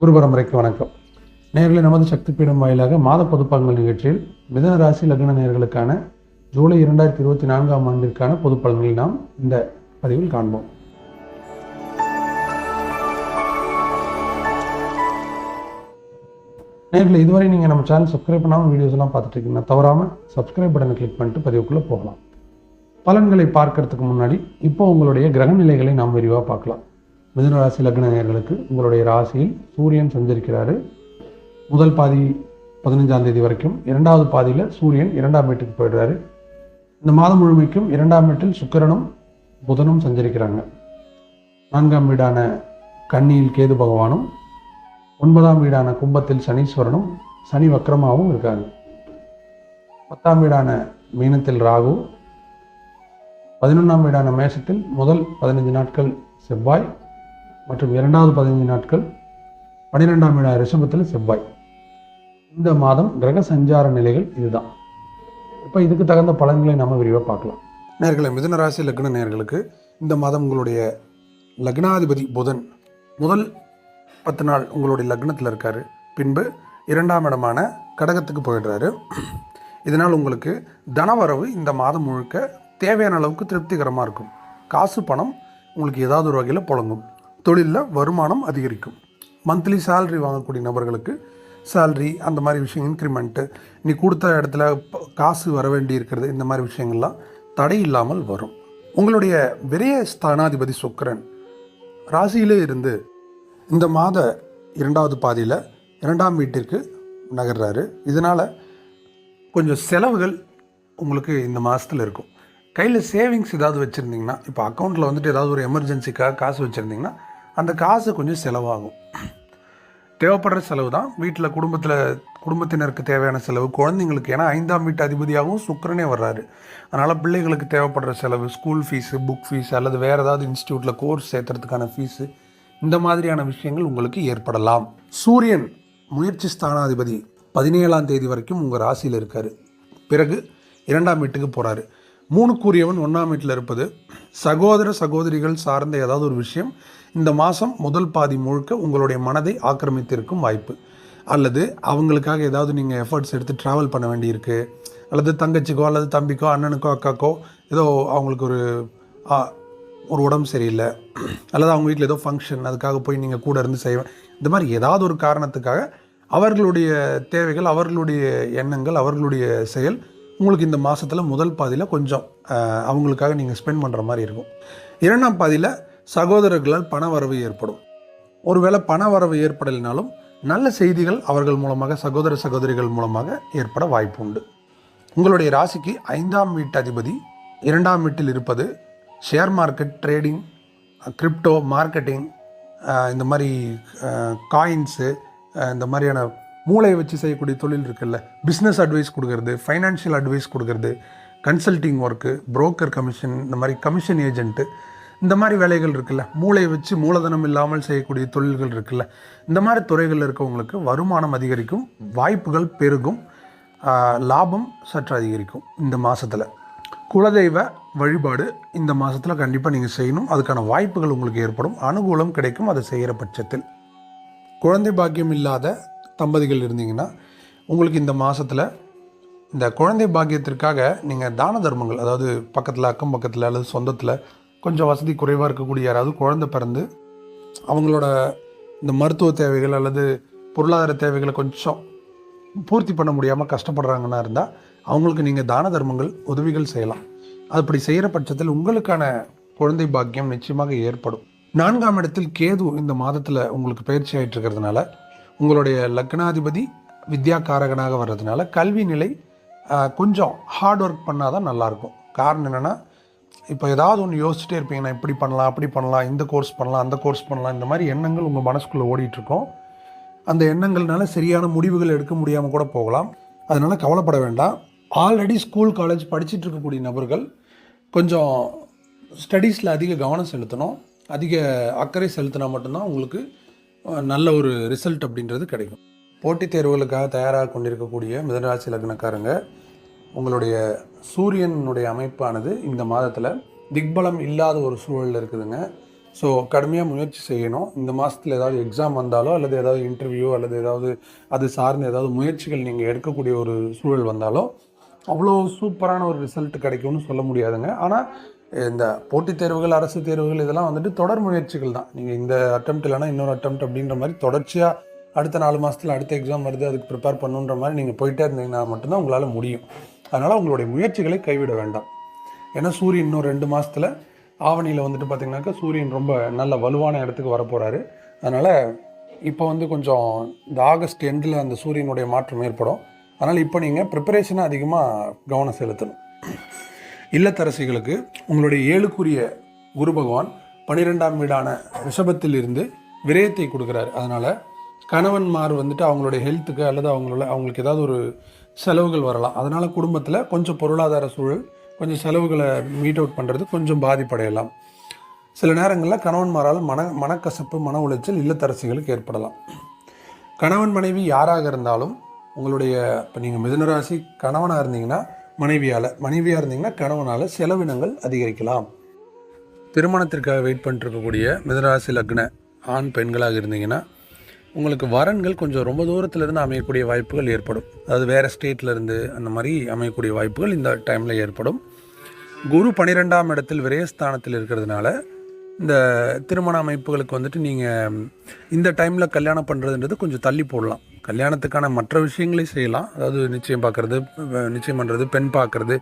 குரு பரம்பரைக்கு வணக்கம். நேர்களை நமது சக்தி பீடம் வாயிலாக மாத பொதுப்பலன்கள் நிகழ்ச்சியில் மிதன ராசி லக்ன நேர்களுக்கான ஜூலை இரண்டாயிரத்தி இருபத்தி நான்காம் ஆண்டிற்கான பொது பலன்களை நாம் இந்த பதிவில் காண்போம். நேர்களை இதுவரை நீங்கள் நம்ம சேனல் சப்ஸ்கிரைப் பண்ணாமல் வீடியோஸ் எல்லாம் பார்த்துட்டு இருக்கீங்கன்னா தவறாமல் சப்ஸ்கிரைப் பட்டனை கிளிக் பண்ணிட்டு பதிவுக்குள்ளே போகலாம். பலன்களை பார்க்கறதுக்கு முன்னாடி இப்போ உங்களுடைய கிரக நிலைகளை நாம் விரிவாக பார்க்கலாம். மிதுன ராசி லக்ன நேயர்களுக்கு உங்களுடைய ராசியில் சூரியன் சஞ்சரிக்கிறாரு. முதல் பாதி பதினஞ்சாம் தேதி வரைக்கும் இரண்டாவது பாதியில் சூரியன் இரண்டாம் வீட்டுக்கு போயிடுறாரு. இந்த மாதம் முழுமைக்கும் இரண்டாம் வீட்டில் சுக்கரனும் புதனும் சஞ்சரிக்கிறாங்க. நான்காம் வீடான கன்னியில் கேது பகவானும் ஒன்பதாம் வீடான கும்பத்தில் சனீஸ்வரனும் சனி வக்கரமாகவும் இருக்காங்க. பத்தாம் வீடான மீனத்தில் ராகு பதினொன்றாம் வீடான மேஷத்தில் முதல் பதினஞ்சு நாட்கள் செவ்வாய் மற்றும் இரண்டாவது பதினைஞ்சு நாட்கள் பன்னிரெண்டாம் வீடான ரிஷபத்தில் செவ்வாய். இந்த மாதம் கிரக சஞ்சார நிலைகள் இதுதான். இப்போ இதுக்கு தகுந்த பலன்களை நம்ம விரிவாக பார்க்கலாம். நேர்களை மிதுன ராசி லக்ன நேர்களுக்கு இந்த மாதம் உங்களுடைய லக்னாதிபதி புதன் முதல் பத்து நாள் உங்களுடைய லக்னத்தில் இருக்கார். பின்பு இரண்டாம் இடமான கடகத்துக்கு போயிடுறாரு. இதனால் உங்களுக்கு தனவரவு இந்த மாதம் முழுக்க தேவையான அளவுக்கு திருப்திகரமாக இருக்கும். காசு பணம் உங்களுக்கு ஏதாவது ஒரு வகையில் புழங்கும். தொழிலில் வருமானம் அதிகரிக்கும். மந்த்லி சேல்ரி வாங்கக்கூடிய நபர்களுக்கு சேல்ரி அந்த மாதிரி விஷயம் இன்க்ரிமெண்ட்டு நீ கொடுத்த இடத்துல காசு வர வேண்டி இருக்கிறது இந்த மாதிரி விஷயங்கள்லாம் தடை இல்லாமல் வரும். உங்களுடைய விரய ஸ்தானாதிபதி சுக்கரன் ராசியிலே இருந்து இந்த மாத இரண்டாவது பாதியில் இரண்டாம் வீட்டிற்கு நகர்றாரு. இதனால் கொஞ்சம் செலவுகள் உங்களுக்கு இந்த மாதத்தில் இருக்கும். கையில் சேவிங்ஸ் ஏதாவது வச்சுருந்தீங்கன்னா இப்போ அக்கௌண்ட்டில் வந்துட்டு ஏதாவது ஒரு எமர்ஜென்சிக்காக காசு வச்சுருந்தீங்கன்னா அந்த காசு கொஞ்சம் செலவாகும். தேவைப்படுற செலவு தான். வீட்டில் குடும்பத்தில் குடும்பத்தினருக்கு தேவையான செலவு குழந்தைங்களுக்கு. ஏன்னா ஐந்தாம் வீட்டு அதிபதியாகவும் சுக்கிரனே வர்றாரு. அதனால் பிள்ளைகளுக்கு தேவைப்படுற செலவு ஸ்கூல் ஃபீஸு புக் ஃபீஸ் அல்லது வேறு ஏதாவது இன்ஸ்டியூட்டில் கோர்ஸ் சேர்த்துறதுக்கான ஃபீஸு இந்த மாதிரியான விஷயங்கள் உங்களுக்கு ஏற்படலாம். சூரியன் முயற்சி ஸ்தானாதிபதி பதினேழாம் தேதி வரைக்கும் உங்கள் ராசியில் இருக்கார். பிறகு இரண்டாம் வீட்டுக்கு போகிறாரு மூணுக்குரியவன் ஒன்றாம் வீட்டில் இருப்பது. சகோதர சகோதரிகள் சார்ந்த ஏதாவது ஒரு விஷயம் இந்த மாதம் முதல் பாதி முழுக்க உங்களுடைய மனதை ஆக்கிரமித்திருக்கும் வாய்ப்பு. அல்லது அவங்களுக்காக ஏதாவது நீங்கள் எஃபர்ட்ஸ் எடுத்து ட்ராவல் பண்ண வேண்டியிருக்கு. அல்லது தங்கச்சிக்கோ அல்லது தம்பிக்கோ அண்ணனுக்கோ அக்காக்கோ ஏதோ அவங்களுக்கு ஒரு ஒரு உடம்பு சரியில்லை. அல்லது அவங்க வீட்டில் ஏதோ ஃபங்க்ஷன் அதுக்காக போய் நீங்கள் கூட இருந்து செய்வேன் இந்த மாதிரி ஏதாவது ஒரு காரணத்துக்காக அவர்களுடைய தேவைகள் அவர்களுடைய எண்ணங்கள் அவர்களுடைய செயல் உங்களுக்கு இந்த மாதத்தில் முதல் பாதியில் கொஞ்சம் அவங்களுக்காக நீங்கள் ஸ்பெண்ட் பண்ணுற மாதிரி இருக்கும். இரண்டாம் பாதியில் சகோதரர்களால் பண வரவு ஏற்படும். ஒருவேளை பண வரவு ஏற்படலினாலும் நல்ல செய்திகள் அவர்கள் மூலமாக சகோதர சகோதரிகள் மூலமாக ஏற்பட வாய்ப்பு உண்டு. உங்களுடைய ராசிக்கு ஐந்தாம் வீட்டு அதிபதி இரண்டாம் வீட்டில் இருப்பது share market trading crypto marketing இந்த மாதிரி காயின்ஸு இந்த மாதிரியான மூளையை வச்சு செய்யக்கூடிய தொழில் இருக்குல்ல? பிஸ்னஸ் அட்வைஸ் கொடுக்கறது ஃபைனான்ஷியல் அட்வைஸ் கொடுக்கறது கன்சல்டிங் ஒர்க்கு புரோக்கர் கமிஷன் இந்த மாதிரி கமிஷன் ஏஜென்ட்டு இந்த மாதிரி வேலைகள் இருக்குல்ல? மூளையை வச்சு மூலதனம் இல்லாமல் செய்யக்கூடிய தொழில்கள் இருக்குல்ல? இந்த மாதிரி துறைகளில் இருக்கவங்களுக்கு வருமானம் அதிகரிக்கும் வாய்ப்புகள் பெருகும் லாபம் சற்று அதிகரிக்கும் இந்த மாதத்தில் குலதெய்வ வழிபாடு இந்த மாதத்தில் கண்டிப்பாக நீங்கள் செய்யணும். அதுக்கான வாய்ப்புகள் உங்களுக்கு ஏற்படும். அனுகூலம் கிடைக்கும். அதை செய்கிற பட்சத்தில். குழந்தை பாக்கியம் இல்லாத தம்பதிகள் இருந்தீங்கன்னா உங்களுக்கு இந்த மாதத்தில் இந்த குழந்தை பாக்கியத்திற்காக நீங்கள் தான தர்மங்கள் அதாவது பக்கத்தில் அக்கம் பக்கத்தில் அல்லது சொந்தத்தில் கொஞ்சம் வசதி குறைவாக இருக்கக்கூடிய யாராவது குழந்தை பிறந்து அவங்களோட இந்த மருத்துவ தேவைகள் அல்லது பொருளாதார தேவைகளை கொஞ்சம் பூர்த்தி பண்ண முடியாமல் கஷ்டப்படுறாங்கன்னா இருந்தால் அவங்களுக்கு நீங்கள் தான தர்மங்கள் உதவிகள் செய்யலாம். அப்படி செய்கிற பட்சத்தில் உங்களுக்கான குழந்தை பாக்கியம் நிச்சயமாக ஏற்படும். நான்காம் இடத்தில் கேது இந்த மாதத்தில் உங்களுக்கு பயிற்சி ஆகிட்டு இருக்கிறதுனால உங்களுடைய லக்னாதிபதி வித்யாகாரகனாக வர்றதுனால கல்வி நிலை கொஞ்சம் ஹார்ட் ஒர்க் பண்ணால் தான் நல்லாயிருக்கும். காரணம் என்னென்னா இப்போ ஏதாவது ஒன்று யோசிச்சுட்டே இருப்பீங்க நான் இப்படி பண்ணலாம் அப்படி பண்ணலாம் இந்த கோர்ஸ் பண்ணலாம் அந்த கோர்ஸ் பண்ணலாம் இந்த மாதிரி எண்ணங்கள் உங்கள் மனசுக்குள்ளே ஓடிட்டுருக்கோம். அந்த எண்ணங்கள்னால சரியான முடிவுகள் எடுக்க முடியாமல் கூட போகலாம். அதனால் கவலைப்பட வேண்டாம். ஆல்ரெடி ஸ்கூல் காலேஜ் படிச்சுட்டு இருக்கக்கூடிய நபர்கள் கொஞ்சம் ஸ்டடீஸில் அதிக கவனம் செலுத்தணும். அதிக அக்கறை செலுத்தினா மட்டும்தான் உங்களுக்கு நல்ல ஒரு ரிசல்ட் அப்படின்றது கிடைக்கும். போட்டித் தேர்வுகளுக்காக தயாராக கொண்டிருக்கக்கூடிய மிதனராசி லக்னக்காரங்க உங்களுடைய சூரியனுடைய அமைப்பானது இந்த மாதத்தில் திக்பலம் இல்லாத ஒரு சூழலில் இருக்குதுங்க. ஸோ கடுமையாக முயற்சி செய்யணும். இந்த மாதத்தில் ஏதாவது எக்ஸாம் வந்தாலோ அல்லது ஏதாவது இன்டர்வியூ அல்லது ஏதாவது அது சார்ந்த ஏதாவது முயற்சிகள் நீங்கள் எடுக்கக்கூடிய ஒரு சூழல் வந்தாலோ அவ்வளோ சூப்பரான ஒரு ரிசல்ட் கிடைக்கும்னு சொல்ல முடியாதுங்க. ஆனால் இந்த போட்டித் தேர்வுகள் அரசு தேர்வுகள் இதெல்லாம் வந்துட்டு தொடர் முயற்சிகள் தான். நீங்கள் இந்த அட்டம் இல்லைனா இன்னொரு அட்டம் அப்படின்ற மாதிரி தொடர்ச்சியாக அடுத்த நாலு மாதத்தில் அடுத்த எக்ஸாம் வருது அதுக்கு ப்ரிப்பேர் பண்ணுன்ற மாதிரி நீங்கள் போயிட்டே இருந்தீங்கன்னா மட்டும்தான் உங்களால் முடியும். அதனால் உங்களுடைய முயற்சிகளை கைவிட வேண்டாம். ஏன்னா சூரியன் இன்னும் ரெண்டு மாதத்தில் ஆவணியில் வந்துட்டு பார்த்திங்கனாக்கா சூரியன் ரொம்ப நல்ல வலுவான இடத்துக்கு வரப்போகிறாரு அதனால் இப்போ வந்து கொஞ்சம் இந்த ஆகஸ்ட் எண்டில் அந்த சூரியனுடைய மாற்றம் ஏற்படும். அதனால் இப்போ நீங்கள் ப்ரிப்பரேஷனை அதிகமாக கவனம் செலுத்தணும். இல்லத்தரசிகளுக்கு உங்களுடைய ஏழுக்குரிய குரு பகவான் பன்னிரெண்டாம் வீடான ரிஷபத்தில் இருந்து விரயத்தை கொடுக்குறாரு. அதனால் கணவன்மார் வந்துட்டு அவங்களுடைய ஹெல்த்துக்கு அல்லது அவங்களோட அவங்களுக்கு ஏதாவது ஒரு செலவுகள் வரலாம். அதனால் குடும்பத்தில் கொஞ்சம் பொருளாதார சூழல் கொஞ்சம் செலவுகளை மீட் அவுட் பண்ணுறது கொஞ்சம் பாதிப்படையலாம். சில நேரங்களில் கணவன்மாரால் மன மனக்கசப்பு மன உளைச்சல் இல்லத்தரசிகளுக்கு ஏற்படலாம். கணவன் மனைவி யாராக இருந்தாலும் உங்களுடைய இப்போ நீங்கள் மிதுனராசி கணவனாக இருந்தீங்கன்னா மனைவியால் மனைவியாக இருந்தீங்கன்னா கணவனால் செலவினங்கள் அதிகரிக்கலாம். திருமணத்திற்காக வெயிட் பண்ணிட்டு இருக்கக்கூடிய லக்ன ஆண் பெண்களாக இருந்தீங்கன்னா உங்களுக்கு வரன்கள் கொஞ்சம் ரொம்ப தூரத்துலேருந்து அமையக்கூடிய வாய்ப்புகள் ஏற்படும். அதாவது வேறு ஸ்டேட்லேருந்து அந்த மாதிரி அமையக்கூடிய வாய்ப்புகள் இந்த டைமில் ஏற்படும். குரு பன்னிரெண்டாம் இடத்தில் விரயஸ்தானத்தில் இருக்கிறதுனால இந்த திருமண அமைப்புகளுக்கு வந்துட்டு நீங்கள் இந்த டைமில் கல்யாணம் பண்ணுறதுன்றது கொஞ்சம் தள்ளி போடலாம். கல்யாணத்துக்கான மற்ற விஷயங்களையும் செய்யலாம். அதாவது நிச்சயம் பார்க்குறது நிச்சயம் பண்ணுறது பெண் பார்க்குறது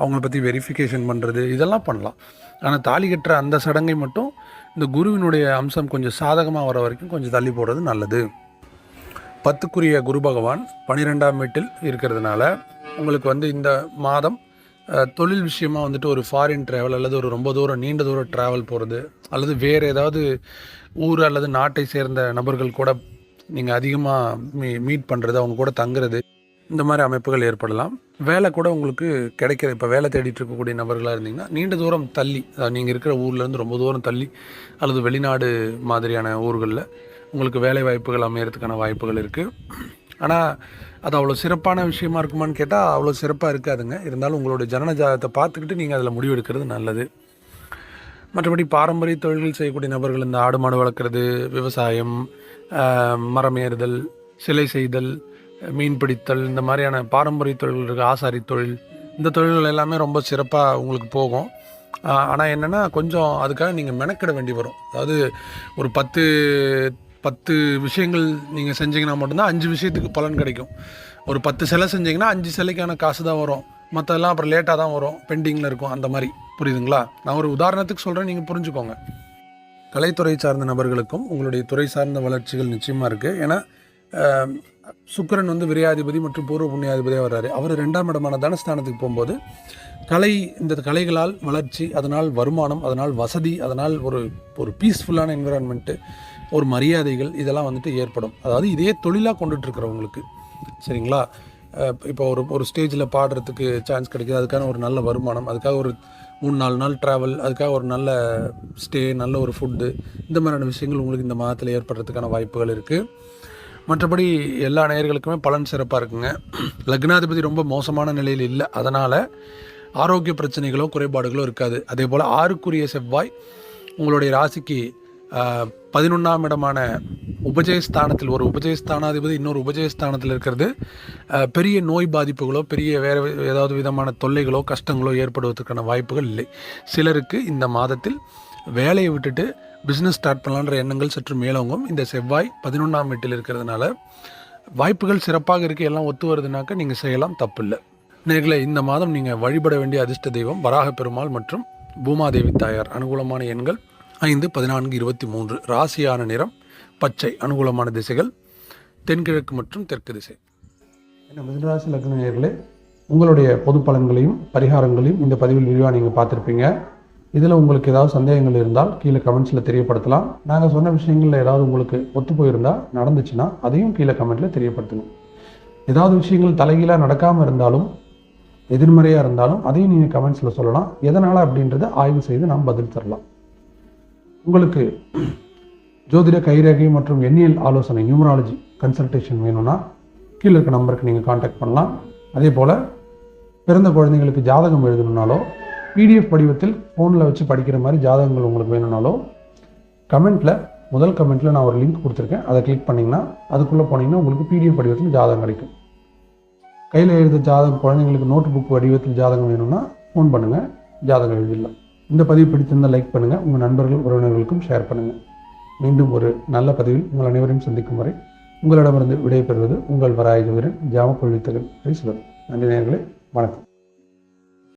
அவங்கள பற்றி வெரிஃபிகேஷன் பண்ணுறது இதெல்லாம் பண்ணலாம். ஆனால் தாலி கட்டுற அந்த சடங்கை மட்டும் இந்த குருவினுடைய அம்சம் கொஞ்சம் சாதகமாக வர வரைக்கும் கொஞ்சம் தள்ளி போடுறது நல்லது. பத்துக்குரிய குரு பகவான் பனிரெண்டாம் வீட்டில் இருக்கிறதுனால உங்களுக்கு வந்து இந்த மாதம் தொழில் விஷயமா வந்துட்டு ஒரு ஃபாரின் ட்ராவல் அல்லது ஒரு ரொம்ப தூரம் நீண்ட தூரம் ட்ராவல் போகிறது அல்லது வேறு ஏதாவது ஊர் அல்லது நாட்டை சேர்ந்த நபர்கள் கூட நீங்கள் அதிகமாக மீ மீட் பண்ணுறது அவங்க கூட தங்குறது இந்த மாதிரி அமைப்புகள் ஏற்படலாம். வேலை கூட உங்களுக்கு கிடைக்கிற இப்போ வேலை தேடிட்டு இருக்கக்கூடிய நபர்களாக இருந்தீங்கன்னா நீண்ட தூரம் தள்ளி அதாவது நீங்கள் இருக்கிற ஊர்லேருந்து ரொம்ப தூரம் தள்ளி அல்லது வெளிநாடு மாதிரியான ஊர்களில் உங்களுக்கு வேலை வாய்ப்புகள் அமையறதுக்கான வாய்ப்புகள் இருக்குது ஆனால் அது அவ்வளோ சிறப்பான விஷயமா இருக்குமான்னு கேட்டால் அவ்வளோ சிறப்பாக இருக்காதுங்க. இருந்தாலும் உங்களுடைய ஜனன ஜாதகத்தை பார்த்துக்கிட்டு நீங்கள் அதில் முடிவெடுக்கிறது நல்லது. மற்றபடி பாரம்பரிய தொழில்கள் செய்யக்கூடிய நபர்கள் இந்த ஆடு மாடு வளர்க்குறது விவசாயம் மரம் ஏறுதல் சிலை செய்தல் மீன் பிடித்தல் இந்த மாதிரியான பாரம்பரிய தொழில்கள் இருக்குது ஆசாரி தொழில். இந்த தொழில்கள் எல்லாமே ரொம்ப சிறப்பாக உங்களுக்கு போகும். ஆனால் என்னென்னா கொஞ்சம் அதுக்காக நீங்கள் மெனக்கிட வேண்டி வரும். அதாவது ஒரு பத்து பத்து விஷயங்கள் நீங்கள் செஞ்சீங்கன்னா மட்டும்தான் அஞ்சு விஷயத்துக்கு பலன் கிடைக்கும். ஒரு பத்து சிலை செஞ்சீங்கன்னா அஞ்சு சிலைக்கான காசு தான் வரும். மற்றதெல்லாம் அப்புறம் லேட்டாக தான் வரும். பெண்டிங்கில் இருக்கும். அந்த மாதிரி. புரியுதுங்களா? நான் ஒரு உதாரணத்துக்கு சொல்கிறேன் நீங்கள் புரிஞ்சுக்கோங்க. கலைத்துறை சார்ந்த நபர்களுக்கும் உங்களுடைய துறை சார்ந்த வளர்ச்சிகள் நிச்சயமாக இருக்குது ஏன்னா சுக்கரன் சுக்கிரன் வந்து விரையாதிபதி மற்றும் பூர்வ புண்ணியாதிபதியாக வர்றாரு. அவர் ரெண்டாம் இடமான தனஸ்தானத்துக்கு போகும்போது கலை இந்த கலைகளால் வளர்ச்சி அதனால் வருமானம் அதனால் வசதி அதனால் ஒரு ஒரு பீஸ்ஃபுல்லான என்விரான்மெண்ட்டு ஒரு மரியாதைகள் இதெல்லாம் வந்துட்டு ஏற்படும். அதாவது இதே தொழிலாக கொண்டுட்டு இருக்கிறவங்களுக்கு சரிங்களா இப்போ ஒரு ஒரு ஸ்டேஜில் பாடுறதுக்கு சான்ஸ் கிடைக்குது. அதுக்கான ஒரு நல்ல வருமானம் அதுக்காக ஒரு மூணு நாலு நாள் ட்ராவல் அதுக்காக ஒரு நல்ல ஸ்டே நல்ல ஒரு ஃபுட்டு இந்த மாதிரியான விஷயங்கள் உங்களுக்கு இந்த மாதத்தில் ஏற்படுறதுக்கான வாய்ப்புகள் இருக்குது மற்றபடி எல்லா நேயர்களுக்குமே பலன் சிறப்பாக இருக்குங்க. லக்னாதிபதி ரொம்ப மோசமான நிலையில் இல்லை. அதனால் ஆரோக்கிய பிரச்சனைகளோ குறைபாடுகளோ இருக்காது. அதே போல் ஆறுக்குரிய செவ்வாய் உங்களுடைய ராசிக்கு பதினொன்றாம் இடமான உபஜயஸ்தானத்தில் ஒரு உபஜயஸ்தானாதிபதி இன்னொரு உபஜயஸ்தானத்தில் இருக்கிறது. பெரிய நோய் பாதிப்புகளோ பெரிய வேறு ஏதாவது விதமான தொல்லைகளோ கஷ்டங்களோ ஏற்படுவதற்கான வாய்ப்புகள் இல்லை. சிலருக்கு இந்த மாதத்தில் வேலையை விட்டுட்டு பிஸ்னஸ் ஸ்டார்ட் பண்ணலான்ற எண்ணங்கள் சற்று மேலோங்கும். இந்த செவ்வாய் பதினொன்றாம் வீட்டில் இருக்கிறதுனால வாய்ப்புகள் சிறப்பாக இருக்க எல்லாம் ஒத்து வருதுனாக்கா நீங்கள் செய்யலாம் தப்பில்லை. நேர்களை இந்த மாதம் நீங்கள் வழிபட வேண்டிய அதிர்ஷ்ட தெய்வம் வராக பெருமாள் மற்றும் பூமாதேவி தாயார் அனுகூலமான எண்கள். ஐந்து பதினான்கு இருபத்தி மூன்று ராசியான நிறம் பச்சை அனுகூலமான திசைகள் தென்கிழக்கு மற்றும் தெற்கு திசை. என்ன மிதனராசி லக்னர்களே உங்களுடைய பொது பலன்களையும் பரிகாரங்களையும் இந்த பதிவில் விரிவாக நீங்கள் பார்த்துருப்பீங்க. இதில் உங்களுக்கு ஏதாவது சந்தேகங்கள் இருந்தால் கீழே கமெண்ட்ஸில் தெரியப்படுத்தலாம். நாங்கள் சொன்ன விஷயங்களில் ஏதாவது உங்களுக்கு ஒத்து போயிருந்தால் நடந்துச்சுன்னா அதையும் கீழே கமெண்ட்டில் தெரியப்படுத்தணும். ஏதாவது விஷயங்கள் தலைகீழாக நடக்காமல் இருந்தாலும் எதிர்மறையாக இருந்தாலும் அதையும் நீங்கள் கமெண்ட்ஸில் சொல்லலாம். எதனால் அப்படின்றத ஆய்வு செய்து நாம் பதில் தரலாம். உங்களுக்கு ஜோதிட கைரேகை மற்றும் எண்ணியல் ஆலோசனை நியூமராலஜி கன்சல்டேஷன் வேணும்னா கீழே இருக்க நம்பருக்கு நீங்கள் காண்டாக்ட் பண்ணலாம். அதே போல் பிறந்த குழந்தைங்களுக்கு ஜாதகம் எழுதணுன்னாலோ பிடிஎஃப் படிவத்தில் ஃபோனில் வச்சு படிக்கிற மாதிரி ஜாதகங்கள் உங்களுக்கு வேணும்னாலோ கமெண்ட்டில் முதல் கமெண்ட்டில் நான் ஒரு லிங்க் கொடுத்துருக்கேன். அதை கிளிக் பண்ணிங்கன்னா அதுக்குள்ளே போனீங்கன்னா உங்களுக்கு பிடிஎஃப் படிவத்தில் ஜாதகம் கிடைக்கும். கையில் எழுத ஜாதகம் குழந்தைங்களுக்கு நோட் புக் வடிவத்தில் ஜாதகம் வேணும்னா ஃபோன் பண்ணுங்கள் ஜாதகம் எழுதிடலாம். இந்த பதிவு பிடித்திருந்தால் லைக் பண்ணுங்கள் உங்கள் நண்பர்கள் உறவினர்களுக்கும் ஷேர் பண்ணுங்கள் மீண்டும் ஒரு நல்ல பதிவில் உங்கள் அனைவரையும் சந்திக்கும் வரை உங்களிடமிருந்து விடைபெறுவது உங்கள் வராய வீரன் ஜாமக்கொள்ளி நன்றி நேர்களே வணக்கம்.